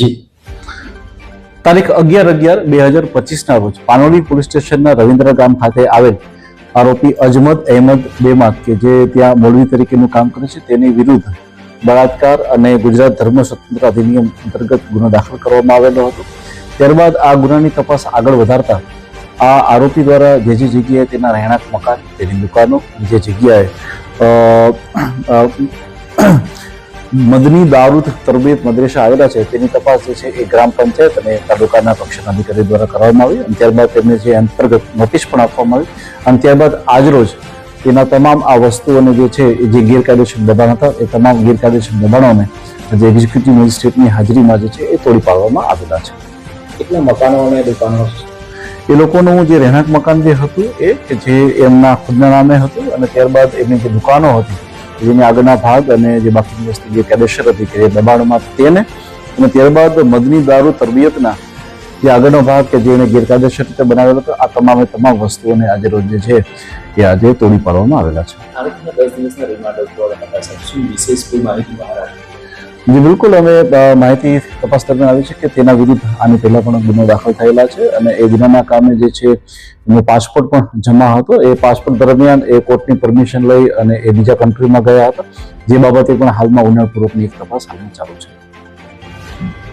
જી. તારીખ અગિયાર અગિયાર બે હજાર પચીસના રોજ પાનોલી પોલીસ સ્ટેશનના રવિન્દ્ર ગામ ખાતે આવેલ આરોપી અજમદ અહેમદ બેમાત કે જે ત્યાં મોલવી તરીકેનું કામ કરે છે, તેની વિરુદ્ધ બળાત્કાર અને ગુજરાત ધર્મ સ્વતંત્ર અધિનિયમ અંતર્ગત ગુનો દાખલ કરવામાં આવેલો હતો. ત્યારબાદ આ ગુનાની તપાસ આગળ વધારતા આ આરોપી દ્વારા જે જે જગ્યાએ તેના રહેણાંક મકાન, તેની દુકાનો, જે જગ્યાએ મદની દારૂદ તરબિયત મદ્રેસા આવેલા છે તેની તપાસ જે છે એ ગ્રામ પંચાયત અને તાલુકાના કક્ષાના અધિકારી દ્વારા કરવામાં આવી અને ત્યારબાદ તેમને જે અંતર્ગત નોટિસ પણ આપવામાં આવી અને ત્યારબાદ આજરોજ તેના તમામ આ વસ્તુઓને જે છે જે ગેરકાયદેસર દબાણ હતા એ તમામ ગેરકાયદેસર દબાણોને જે એક્ઝિક્યુટિવ મેજિસ્ટ્રેટની હાજરીમાં જે છે એ તોડી પાડવામાં આવેલા છે. કેટલા મકાનો અને દુકાનો એ લોકોનું જે રહેણાંક મકાન જે હતું એ જે એમના ખુદના નામે હતું અને ત્યારબાદ એમની જે દુકાનો હતી જેની આગળના ભાગ અને જે બાકીની વસ્તુ જે કેદેશર હતી કે દબાણમાં તેને. અને ત્યારબાદ મદની દારૂ તરબિયતના જે આગળનો ભાગ કે જેને ગેરકાયદેસર રીતે બનાવેલો હતો, આ તમામે તમામ વસ્તુઓને આજે રોજ જે છે એ આજે તોડી પાડવામાં આવેલા છે. જી, બિલકુલ. અમે માહિતી તપાસ દરમિયાન આવી છે કે તેના વિરુદ્ધ આની પહેલા પણ ગુનો દાખલ થયેલા છે અને એ ગુનાના કામે જે છે, એનો પાસપોર્ટ પણ જમા હતો. એ પાસપોર્ટ દરમિયાન એ કોર્ટની પરમિશન લઈ અને એ બીજા કન્ટ્રીમાં ગયા હતા. જે બાબતે પણ હાલમાં ઊંડાણપૂર્વકની એક તપાસ હાલમાં ચાલુ છે.